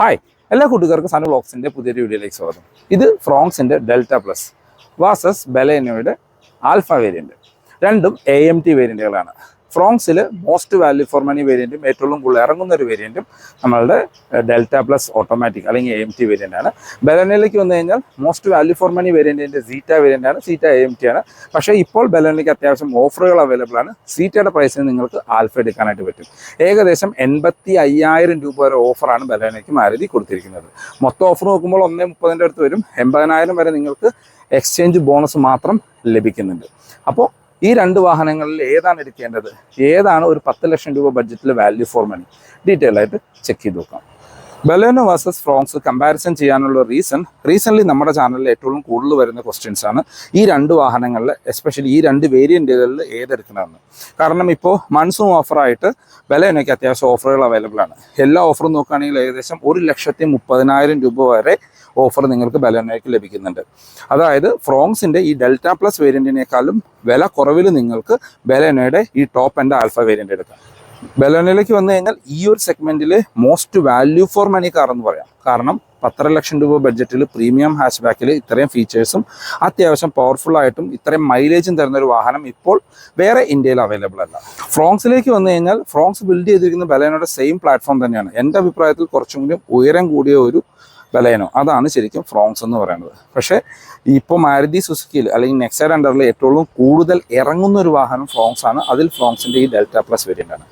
Hi എല്ലാ കൂട്ടുകാർക്കും sun ബ്ലോക്സിന്റെ പുതിയൊരു വീഡിയോയിലേക്ക് സ്വാഗതം. ഇത് ഫ്രോങ്സിന്റെ ഡെൽറ്റ പ്ലസ് വാസസ് ബലേനോയുടെ ആൽഫ വേരിയന്റ് രണ്ടും എ എം ടി വേരിയന്റുകളാണ് ഫ്രോങ്സിൽ മോസ്റ്റ് വാല്യൂ ഫോർ മണി വേരിയന്റും ഏറ്റവും കൂടുതൽ ഇറങ്ങുന്ന ഒരു വേരിയന്റും നമ്മളുടെ ഡെൽറ്റ പ്ലസ് ഓട്ടോമാറ്റിക് അല്ലെങ്കിൽ എ ടി വേരിയന്റ് ആണ്. ബലനയിലേക്ക് വന്നു കഴിഞ്ഞാൽ മോസ്റ്റ് വാല്യൂ ഫോർ മണി വേരിയന്റിന്റെ സീറ്റ വേരിയന്റ് ആണ്. സീറ്റ എ എം ടി ആണ്. പക്ഷേ ഇപ്പോൾ ബലനിലേക്ക് അത്യാവശ്യം ഓഫറുകൾ അവൈലബിൾ ആണ്. സീറ്റയുടെ പ്രൈസിന് നിങ്ങൾക്ക് ആൽഫ എടുക്കാനായിട്ട് പറ്റും. ഏകദേശം എൺപത്തി അയ്യായിരം രൂപ വരെ ഓഫറാണ് ബലനിലേക്ക് മാരുതി കൊടുത്തിരിക്കുന്നത്. മൊത്തം ഓഫർ നോക്കുമ്പോൾ ഒന്നേ മുപ്പതിന്റെ അടുത്ത് വരും. എൺപതിനായിരം വരെ നിങ്ങൾക്ക് എക്സ്ചേഞ്ച് ബോണസ് മാത്രം ലഭിക്കുന്നുണ്ട്. അപ്പോൾ ഈ രണ്ട് വാഹനങ്ങളിൽ ഏതാണ് എടുക്കേണ്ടത്? ഏതാണ് ഒരു പത്ത് ലക്ഷം രൂപ ബഡ്ജറ്റിൽ വാല്യൂ ഫോർ മണി ഡീറ്റെയിൽ ആയിട്ട് ചെക്ക് ചെയ്ത് നോക്കാം. ബലേനോ വേഴ്സസ് ഫ്രോങ്സ് കമ്പാരിസൺ ചെയ്യാനുള്ള റീസൺ റീസെന്റ്ലി നമ്മുടെ ചാനലിൽ ഏറ്റവും കൂടുതൽ വരുന്ന ക്വസ്റ്റ്യൻസ് ആണ് ഈ രണ്ട് വാഹനങ്ങളിൽ എസ്പെഷ്യലി ഈ രണ്ട് വേരിയന്റുകളിൽ ഏതെടുക്കണമെന്ന് കാരണം ഇപ്പോൾ മൺസൂൺ ഓഫറായിട്ട് ബലേനോയ്ക്ക് അത്യാവശ്യം ഓഫറുകൾ അവൈലബിൾ ആണ്. എല്ലാ ഓഫറും നോക്കുകയാണെങ്കിൽ ഏകദേശം ഒരു ലക്ഷത്തി മുപ്പതിനായിരം രൂപ വരെ ഓഫർ നിങ്ങൾക്ക് ബലനയ്ക്ക് ലഭിക്കുന്നുണ്ട്. അതായത് ഫ്രോങ്സിന്റെ ഈ ഡെൽറ്റ പ്ലസ് വേരിയന്റിനേക്കാളും വില കുറവിൽ നിങ്ങൾക്ക് ബലനയുടെ ഈ ടോപ്പ് ആൻഡ് ആൽഫ വേരിയന്റ് എടുക്കാം. ബലോനയിലേക്ക് വന്നു കഴിഞ്ഞാൽ ഈ ഒരു സെഗ്മെന്റിൽ most value for money car എന്ന് പറയാം. കാരണം പത്തര ലക്ഷം രൂപ ബഡ്ജറ്റിൽ പ്രീമിയം ഹാച്ച് ബാക്കിൽ ഇത്രയും ഫീച്ചേഴ്സും അത്യാവശ്യം പവർഫുൾ ആയിട്ടും ഇത്രയും മൈലേജും തരുന്ന ഒരു വാഹനം ഇപ്പോൾ വേറെ ഇന്ത്യയിൽ അവൈലബിൾ അല്ല. ഫ്രോങ്സിലേക്ക് വന്നു കഴിഞ്ഞാൽ ഫ്രോങ്സ് ബിൽഡ് ചെയ്തിരിക്കുന്ന ബലേനയുടെ സെയിം പ്ലാറ്റ്ഫോം തന്നെയാണ്. എന്റെ അഭിപ്രായത്തിൽ കുറച്ചും കൂടി ഉയരം കൂടിയ ഒരു ബലേനോ. അതാണ് ശരിക്കും ഫ്രോങ്സ് എന്ന് പറയുന്നത്. പക്ഷേ ഇപ്പോൾ മാരുതി സുസുക്കിയിൽ അല്ലെങ്കിൽ നെക്സൈഡ് അണ്ടറിൽ ഏറ്റവും കൂടുതൽ ഇറങ്ങുന്ന ഒരു വാഹനം ഫ്രോങ്സ് ആണ്. അതിൽ ഫ്രോങ്സിന്റെ ഈ ഡെൽറ്റ പ്ലസ് വേരിയന്റ് ആണ്.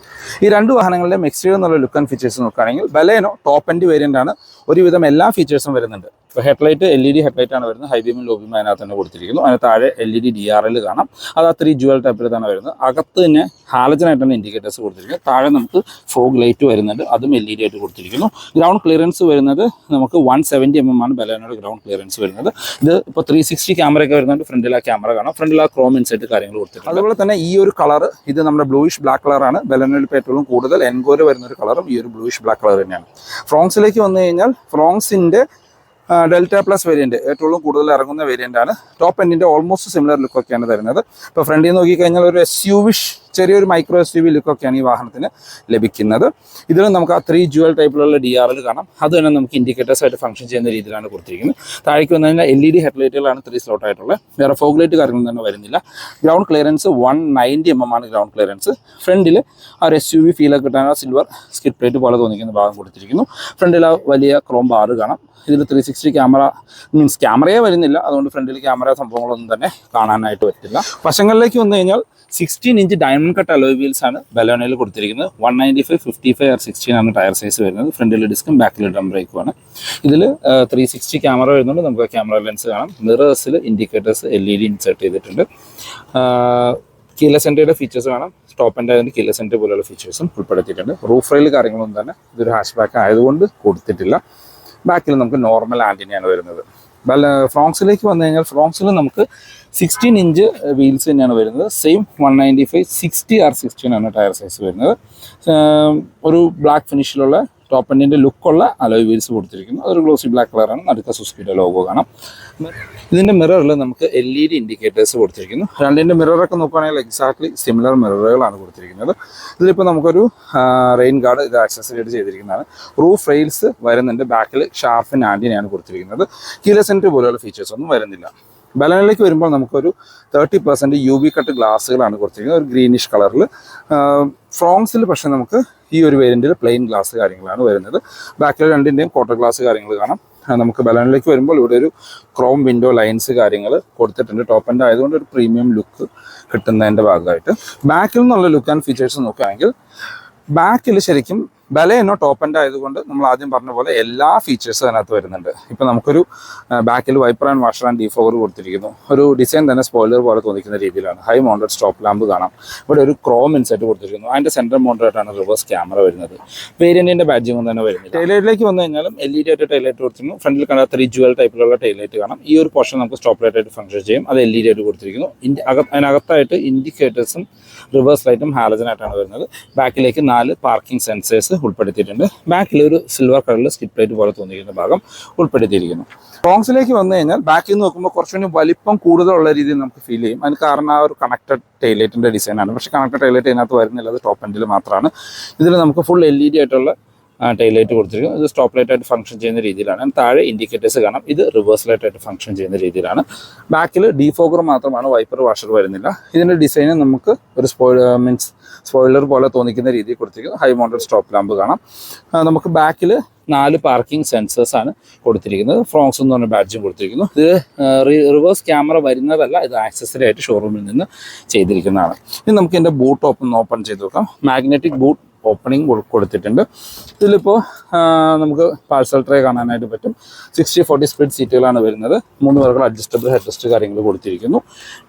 ഈ രണ്ട് വാഹനങ്ങളുടെ മെക്സിയോ എന്നുള്ള ലുക്ക് ആൻഡ് ഫീച്ചേഴ്സ് നോക്കുകയാണെങ്കിൽ ബലേനോ ടോപ്പ് എൻഡ് വേരിയന്റ് ആണ്. ഒരുവിധം എല്ലാ ഫീച്ചേഴ്സും വരുന്നുണ്ട്. ഇപ്പോൾ headlight L E D headlight ആണ് വരുന്നത്. ഹൈ ലോബീമും അതിനകത്ത് തന്നെ കൊടുത്തിരിക്കുന്നു. അതിന് താഴെ L E D D R L കാണാം. അത് ആ ത്രീ ജുവൽ ടൈപ്പിൽ തന്നെ വരുന്നത്. അകത്ത് തന്നെ ഹാലജനായിട്ടാണ് ഇൻഡിക്കേറ്റേഴ്സ് കൊടുത്തിരിക്കുന്നത്. താഴെ നമുക്ക് ഫോഗ് ലൈറ്റ് വരുന്നുണ്ട്. അതും എൽ ഇ ഡി ആയിട്ട് കൊടുത്തിരിക്കുന്നു. ഗ്രൗണ്ട് ക്ലിയറൻസ് വരുന്നത് നമുക്ക് വൺ സെവന്റി എം എം ആണ്. ബലോനോട് ഗ്രൗണ്ട് ക്ലിയറൻസ് വരുന്നത്. ഇത് ഇപ്പോൾ ത്രീ സിക്സ്റ്റി ക്യാമറ ഒക്കെ വരുന്നുണ്ട്. ഫ്രണ്ടിൽ ആ ക്യാമറ കാണാം. ഫ്രണ്ടിൽ ആ ക്രോം ഇൻസൈറ്റ് കാര്യങ്ങൾ കൊടുത്തിട്ടുണ്ട്. അതുപോലെ തന്നെ ഈ ഒരു കളർ ഇത് നമ്മുടെ ബ്ലൂയിഷ് ബ്ലാക്ക് കളറാണ് ബലോനോയിൽ ഏറ്റവും കൂടുതൽ എൻഗോര് വരുന്ന ഒരു കളറും ഈ ഒരു ബ്ലൂയിഷ് ബ്ലാക്ക് കളർ തന്നെയാണ്. ഫ്രോങ്സിലേക്ക് വന്നു കഴിഞ്ഞാൽ ഫ്രോങ്സിന്റെ ഡെൽറ്റ പ്ലസ് വേരിയന്റ് ഏറ്റവും കൂടുതൽ ഇറങ്ങുന്ന വേരിയന്റാണ് ടോപ്പ് എൻഡിന്റെ ഓൾമോസ്റ്റ് സിമിലർ ലുക്കൊക്കെയാണ് തരുന്നത്. ഇപ്പോൾ ഫ്രണ്ടിൽ നിന്ന് നോക്കിക്കഴിഞ്ഞാൽ ഒരു എസ് യു വിഷ് ചെറിയൊരു മൈക്രോ എസ് യു വി ലുക്കൊക്കെയാണ് ഈ വാഹനത്തിന് ലഭിക്കുന്നത്. ഇതിലും നമുക്ക് ആ ത്രീ ജുവൽ ടൈപ്പിലുള്ള ഡി ആർ എൽ കാണാം. അത് തന്നെ നമുക്ക് ഇൻഡിക്കേറ്റേഴ്സ് ആയിട്ട് ഫംഗ്ഷൻ ചെയ്യുന്ന രീതിയിലാണ് കൊടുത്തിരിക്കുന്നത്. താഴേക്ക് വന്നു കഴിഞ്ഞാൽ എൽ ഇ ഡി ഹെഡ്ലൈറ്റുകളാണ് ത്രീ സ്ലോട്ട് ആയിട്ടുള്ളത്. വേറെ ഫോഗ് ലൈറ്റ് കാര്യങ്ങളൊന്നും തന്നെ വരുന്നില്ല. Ground clearance one ninety M M ആണ് ഗ്രൗണ്ട് ക്ലിയറൻസ് ഫ്രണ്ടിൽ ആ ഒരു എസ് യു വി ഫീലൊക്കെ കിട്ടാൻ സിൽവർ സ്കിറ്റ് പ്ലേറ്റ് പോലെ തോന്നിക്കുന്ന ഭാഗം കൊടുത്തിരിക്കുന്നു. ഫ്രണ്ടിൽ ആ വലിയ ക്രോം ബാർ കാണാം. ഇതിൽ ത്രീ സിക്സ്റ്റി ക്യാമറ മീൻസ് ക്യാമറയെ വരുന്നില്ല. അതുകൊണ്ട് ഫ്രണ്ടിൽ ക്യാമറ സംഭവങ്ങളൊന്നും തന്നെ കാണാനായിട്ട് പറ്റില്ല. വശങ്ങളിലേക്ക് വന്നു കഴിഞ്ഞാൽ sixteen inch diamond cut alloy wheels ആണ് ബലോനയിൽ കൊടുത്തിരിക്കുന്നത്. One ninety five fifty five R sixteen ആണ് ടയർ സൈസ് വരുന്നത് ഫ്രണ്ടിൽ ഡിസ്കും ബാക്കിൽ ഡ്രം ബ്രേക്കുമാണ് ഇതിൽ ത്രീ സിക്സ്റ്റി ക്യാമറ വരുന്നുണ്ട്. നമുക്ക് ക്യാമറ ലെൻസ് കാണാം. മിറേഴ്സിൽ indicators L E D insert ചെയ്തിട്ടുണ്ട്. കീല സെന്ററിയുടെ ഫീച്ചേഴ്സ് കാണാം. ടോപ്പ് ആൻഡ് അതിന്റെ കീല സെന്റർ പോലെയുള്ള ഫീച്ചേഴ്സും ഉൾപ്പെടുത്തിയിട്ടുണ്ട്. റൂഫ് റെയിൽ കാര്യങ്ങളൊന്നും തന്നെ ഇതൊരു ഹാഷ് ബാക്ക് ആയതുകൊണ്ട് കൊടുത്തിട്ടില്ല. ബാക്കിൽ നമുക്ക് നോർമൽ ആന്റിനെയാണ് വരുന്നത്. ഫ്രോങ്സിലേക്ക് വന്നു കഴിഞ്ഞാൽ ഫ്രോങ്സിൽ നമുക്ക് സിക്സ്റ്റീൻ ഇഞ്ച് വീൽസ് തന്നെയാണ് വരുന്നത്. Same one ninety five sixty R sixteen ആണ് ടയർ സൈസ് വരുന്നത്. ഒരു ബ്ലാക്ക് ഫിനിഷിലുള്ള ടോപ്പ് എൻഡിന്റെ ലുക്കുള്ള അലോയ് വീൽസ് കൊടുത്തിരിക്കുന്നു. അതൊരു ഗ്ലോസി ബ്ലാക്ക് കളറാണ് നടുക്ക സുസ്കിയുടെ ലോഗോ കാണാം. ഇതിന്റെ മിററിൽ നമുക്ക് എൽ ഇ ഡി ഇൻഡിക്കേറ്റേഴ്സ് കൊടുത്തിരിക്കുന്നു. രണ്ടിന്റെ മിററൊക്കെ നോക്കുകയാണെങ്കിൽ എക്സാക്ട്ലി സിമിലർ മിററുകളാണ് കൊടുത്തിരിക്കുന്നത്. ഇതിലിപ്പോൾ നമുക്കൊരു റെയിൻ ഗാർഡ് ഇത് ആക്സസറിയായിട്ട് ചെയ്തിരിക്കുന്നതാണ്. റൂഫ് റെയിൽസ് വരുന്നുണ്ട്. ബാക്കിൽ ഷാർഫിൻ ആന്റിനെയാണ് കൊടുത്തിരിക്കുന്നത്. കീല സെന്റർ പോലെയുള്ള ഫീച്ചേഴ്സ് ഒന്നും വരുന്നില്ല. ബലനിലേക്ക് വരുമ്പോൾ നമുക്കൊരു thirty percent U V cut ഗ്ലാസ്സുകളാണ് കൊടുത്തിരിക്കുന്നത്. ഒരു ഗ്രീനിഷ് കളറിൽ ഫ്രോങ്സിൽ പക്ഷേ നമുക്ക് ഈ ഒരു വേരിയന്റിൽ പ്ലെയിൻ ഗ്ലാസ് കാര്യങ്ങളാണ് വരുന്നത്. ബാക്കിൽ രണ്ടിന്റെയും ക്വാർട്ടർ ഗ്ലാസ് കാര്യങ്ങൾ കാണാം. നമുക്ക് ബലനിലേക്ക് വരുമ്പോൾ ഇവിടെ ഒരു ക്രോം വിൻഡോ ലൈൻസ് കാര്യങ്ങൾ കൊടുത്തിട്ടുണ്ട്. ടോപ്പ് എന്റെ ആയതുകൊണ്ട് ഒരു പ്രീമിയം ലുക്ക് കിട്ടുന്നതിന്റെ ഭാഗമായിട്ട്. ബാക്കിൽ നിന്നുള്ള ലുക്ക് ആൻഡ് ഫീച്ചേഴ്സ് നോക്കുകയാണെങ്കിൽ ബാക്കിൽ ശരിക്കും ബലയെന്നോ ടോപ്പ് എൻഡ് ആയതുകൊണ്ട് നമ്മൾ ആദ്യം പറഞ്ഞ പോലെ എല്ലാ ഫീച്ചേഴ്സും അതിനകത്ത് വരുന്നുണ്ട്. ഇപ്പം നമുക്കൊരു ബാക്കിൽ wiper and washer and defogger കൊടുത്തിരിക്കുന്നു. ഒരു ഡിസൈൻ തന്നെ സ്പോയിലർ പോലെ തോന്നിക്കുന്ന രീതിയിലാണ്. ഹൈ മൗണ്ടഡ് സ്റ്റോപ്പ് ലാമ്പ് കാണാം. ഇവിടെ ഒരു ക്രോം ഇൻസെറ്റ് കൊടുത്തിരിക്കുന്നു. അതിന്റെ സെൻട്രൽ മൗണ്ടഡായിട്ടാണ് റിവേഴ്സ് ക്യാമറ വരുന്നത്. വേരിയന്റിന്റെ ബാഡ്ജിങ് ഒന്നും തന്നെ വരുന്നത് ടൈലൈറ്റിലേക്ക് വന്നു കഴിഞ്ഞാലും എൽ ഇ ഡി ആയിട്ട് ടൈലൈറ്റ് കൊടുത്തിരുന്നു ഫ്രണ്ടിൽ കണ്ട ത്രീ ജുവൽ ടൈപ്പിലുള്ള ടൈലൈറ്റ് കാണാം. ഈ ഒരു പോർഷൻ നമുക്ക് സ്റ്റോപ്പ് ലൈറ്റ് ആയിട്ട് ഫംഗ്ഷൻ ചെയ്യും. അത് എൽ ഇ ഡി ആയിട്ട് കൊടുത്തിരിക്കുന്നു അതിനകത്തായിട്ട് ഇൻഡിക്കേറ്റേഴ്സും റിവേഴ്സ് ലൈറ്റും ഹാലജനായിട്ടാണ് വരുന്നത്. ബാക്കിലേക്ക് നാല് പാർക്കിംഗ് സെൻസേഴ്സ് ഉൾപ്പെടുത്തിയിട്ടുണ്ട്. ബാക്കിൽ ഒരു സിൽവർ കളറിൽ സ്കിറ്റ് പ്ലേറ്റ് പോലെ തോന്നിയിരിക്കുന്ന ഭാഗം ഉൾപ്പെടുത്തിയിരിക്കുന്നു. റോങ്സിലേക്ക് വന്നു കഴിഞ്ഞാൽ ബാക്കിൽ നിന്ന് നോക്കുമ്പോൾ കുറച്ചുകൂടി വലിപ്പം കൂടുതലുള്ള രീതിയിൽ നമുക്ക് ഫീൽ ചെയ്യും. അതിന് കാരണം ആ ഒരു കണക്റ്റഡ് ടൈലൈറ്റിന്റെ ഡിസൈനാണ് പക്ഷെ കണക്റ്റഡ് ടൈലൈറ്റ് ഇതിനകത്ത് വരുന്നില്ല. അത് ടോപ്പ് എൻഡിൽ മാത്രമാണ്. ഇതിൽ നമുക്ക് ഫുൾ എൽ ഇ ഡി ആയിട്ടുള്ള ടൈൽ ലൈറ്റ് കൊടുത്തിരിക്കും ഇത് സ്റ്റോപ്പ് ലൈറ്റ് ആയിട്ട് ഫംഗ്ഷൻ ചെയ്യുന്ന രീതിയിലാണ്. താഴെ ഇൻഡിക്കേറ്റേഴ്സ് കാണാം. ഇത് റിവേഴ്സ് ലൈറ്റ് ആയിട്ട് ഫംഗ്ഷൻ ചെയ്യുന്ന രീതിയിലാണ്. ബാക്കിൽ ഡിഫോഗർ മാത്രമാണ് വൈപ്പർ വാഷർ വരുന്നില്ല. ഇതിന്റെ ഡിസൈൻ നമുക്ക് ഒരു സ്പോയിൽ മീൻസ് സ്പോയിലർ പോലെ തോന്നിക്കുന്ന രീതിയിൽ കൊടുത്തിരിക്കുന്നു. ഹൈ മൗണ്ടഡ് സ്റ്റോപ്പ് ലാമ്പ് കാണാം. നമുക്ക് ബാക്കിൽ നാല് പാർക്കിംഗ് സെൻസേഴ്സ് ആണ് കൊടുത്തിരിക്കുന്നത്. ഫ്രോങ്സ് എന്ന് പറഞ്ഞ ബാഡ്ജും കൊടുത്തിരിക്കുന്നു. ഇത് റിവേഴ്സ് ക്യാമറ വരുന്നതല്ല ഇത് ആക്സസറി ആയിട്ട് ഷോറൂമിൽ നിന്ന് ചെയ്തിരിക്കുന്നതാണ്. ഇനി നമുക്ക് ഇതിന്റെ ബൂട്ട് ഓപ്പൺ ഓപ്പൺ ചെയ്ത് നോക്കാം. മാഗ്നറ്റിക് ബൂട്ട് ഓപ്പണിംഗ് കൊടുത്തിട്ടുണ്ട്. ഇതിലിപ്പോൾ നമുക്ക് പാഴ്സൽ ട്രേ കാണാനായിട്ട് പറ്റും. സിക്സ്റ്റി ഫോർട്ടി സ്പീഡ് സീറ്റുകളാണ് വരുന്നത്. മൂന്ന് പേർക്കുള്ള അഡ്ജസ്റ്റബിൾ ഹെഡ്ജസ്റ്റ് കാര്യങ്ങൾ കൊടുത്തിരിക്കുന്നു.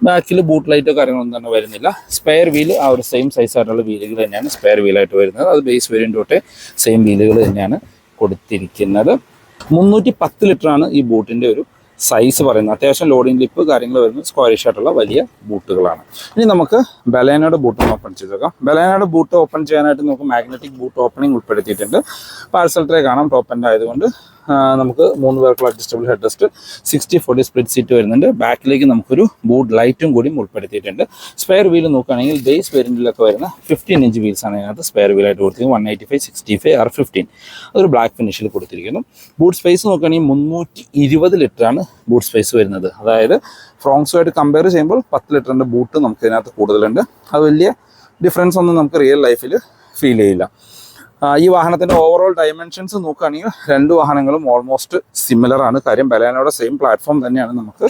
ബാക്കിൽ ബൂട്ട് ലൈറ്റോ കാര്യങ്ങളൊന്നും തന്നെ വരുന്നില്ല. സ്പെയർ വീൽ ആ ഒരു സെയിം സൈസ് ആയിട്ടുള്ള വീലുകൾ തന്നെയാണ് സ്പെയർ വീലായിട്ട് വരുന്നത്. അത് ബേസ് വേരിയന്റ് തൊട്ടേ സെയിം വീലുകൾ തന്നെയാണ് കൊടുത്തിരിക്കുന്നത്. മുന്നൂറ്റി പത്ത് ലിറ്ററാണ് ഈ ബൂട്ടിന്റെ ഒരു സൈസ് പറയുന്നത്. അത്യാവശ്യം ലോഡിംഗ് ലിപ്പ് കാര്യങ്ങൾ വരുന്നത് സ്ക്വയറിഷ് ആയിട്ടുള്ള വലിയ ബൂട്ടുകളാണ്. ഇനി നമുക്ക് ബലേനയുടെ ബൂട്ട് ഓപ്പൺ ചെയ്ത് നോക്കാം ബലേനയുടെ ബൂട്ട് ഓപ്പൺ ചെയ്യാനായിട്ട് നമുക്ക് മാഗ്നറ്റിക് ബൂട്ട് ഓപ്പണിംഗ് ഉൾപ്പെടുത്തിയിട്ടുണ്ട്. പാർസൽ ട്രേ കാണാം ടോപ്പ് എൻഡ് ആയതുകൊണ്ട് നമുക്ക് മൂന്ന് പേർക്കുള്ള adjustable head rest sixty forty split seat വരുന്നുണ്ട്. ബാക്കിലേക്ക് നമുക്കൊരു ബൂട്ട് ലൈറ്റും കൂടി ഉൾപ്പെടുത്തിയിട്ടുണ്ട്. സ്പെയർ വീൽ നോക്കുകയാണെങ്കിൽ ബേസ് വേരിയന്റിലൊക്കെ വരുന്ന ഫിഫ്റ്റീൻ ഇഞ്ച് വീൽസ് ആണ് ഇതിനകത്ത് സ്പെയർ വീലായിട്ട് കൊടുത്തിരിക്കുന്നത്. One eighty five sixty five R fifteen അതൊരു ബ്ലാക്ക് ഫിനിഷിൽ കൊടുത്തിരിക്കുന്നു. ബൂട്ട് സ്പേസ് നോക്കുകയാണെങ്കിൽ മുന്നൂറ്റി ഇരുപത് ലിറ്ററാണ് ബൂട്ട് സ്പേസ് വരുന്നത്. അതായത് ഫ്രോങ്സുമായിട്ട് കമ്പയർ ചെയ്യുമ്പോൾ പത്ത് ലിറ്ററിന്റെ ബൂട്ട് നമുക്ക് ഇതിനകത്ത് കൂടുതലുണ്ട്. അത് വലിയ ഡിഫറൻസ് ഒന്നും നമുക്ക് റിയൽ ലൈഫിൽ ഫീൽ ചെയ്യില്ല. ഈ വാഹനത്തിന്റെ ഓവറോൾ ഡയമെൻഷൻസ് നോക്കുകയാണെങ്കിൽ രണ്ട് വാഹനങ്ങളും ഓൾമോസ്റ്റ് സിമിലർ ആണ്. കാര്യം ബലാനോടെ സെയിം പ്ലാറ്റ്ഫോം തന്നെയാണ് നമുക്ക്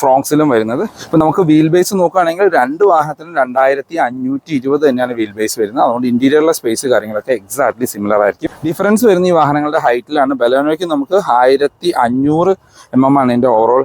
ഫ്രോങ്സിലും വരുന്നത്. ഇപ്പം നമുക്ക് വീൽ ബേസ് നോക്കുകയാണെങ്കിൽ രണ്ട് വാഹനത്തിനും രണ്ടായിരത്തി അഞ്ഞൂറ്റി ഇരുപത് തന്നെയാണ് വീൽ ബേസ് വരുന്നത്. അതുകൊണ്ട് ഇന്റീരിയറിലെ സ്പേസ് കാര്യങ്ങളൊക്കെ എക്സാക്ട്ലി സിമിലർ ആയിരിക്കും. ഡിഫറൻസ് വരുന്ന ഈ വാഹനങ്ങളുടെ ഹൈറ്റിലാണ് ബലോനോയ്ക്ക് നമുക്ക് ആയിരത്തി അഞ്ഞൂറ് എം എം ആണ് ഇതിന്റെ ഓവറോൾ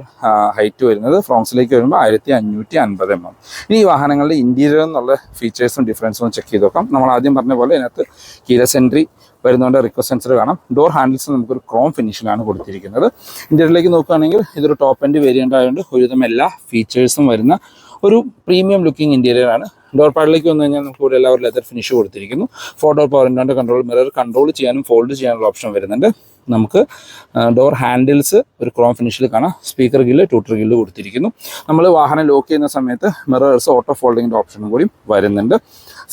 ഹൈറ്റ് വരുന്നത്. ഫ്രോങ്സിലേക്ക് വരുമ്പോൾ ആയിരത്തി അഞ്ഞൂറ്റി അൻപത് എം എം ഇനി ഈ വാഹനങ്ങളുടെ ഇന്റീരിയർ എന്നുള്ള ഫീച്ചേഴ്സും ഡിഫറൻസും ചെക്ക് ചെയ്ത് നോക്കാം. നമ്മൾ ആദ്യം പറഞ്ഞ പോലെ ഇതിനകത്ത് കീല എൻട്രി വരുന്നതുകൊണ്ട് റിക്വസ്റ്റ് സെൻസർ കാണാം ഡോർ ഹാൻഡിൽസ് നമുക്കൊരു ക്രോം ഫിനിഷിലാണ് കൊടുത്തിരിക്കുന്നത്. ഇന്റീരിയറിലേക്ക് നോക്കുകയാണെങ്കിൽ ഇതൊരു ടോപ്പ് എൻഡ് വേരിയന്റ് ആയതുകൊണ്ട് ഒരുവിധം എല്ലാ ഫീച്ചേഴ്സും വരുന്ന ഒരു പ്രീമിയം ലുക്കിംഗ് ഇന്റീരിയർ ആണ്. ഡോർ പാഡിലേക്ക് വന്നു കഴിഞ്ഞാൽ നമുക്ക് ഇവിടെ എല്ലാവരും ലെതർ ഫിനിഷ് കൊടുത്തിരിക്കുന്നു. ഫോർ ഡോർ പവർ ഇന്റെ കൺട്രോൾ മിറർ കൺട്രോൾ ചെയ്യാനും ഫോൾഡ് ചെയ്യാനുള്ള ഓപ്ഷൻ വരുന്നുണ്ട്. നമുക്ക് ഡോർ ഹാൻഡിൽസ് ഒരു ക്രോം ഫിനിഷിൽ കാണാം. സ്പീക്കർ ഗില്ല് ട്യൂട്ടർ ഗില്ല് കൊടുത്തിരിക്കുന്നു. നമ്മൾ വാഹനം ലോക്ക് ചെയ്യുന്ന സമയത്ത് മിറേഴ്സ് ഓട്ടോ ഫോൾഡിങ്ങിന്റെ ഓപ്ഷനും കൂടി വരുന്നുണ്ട്.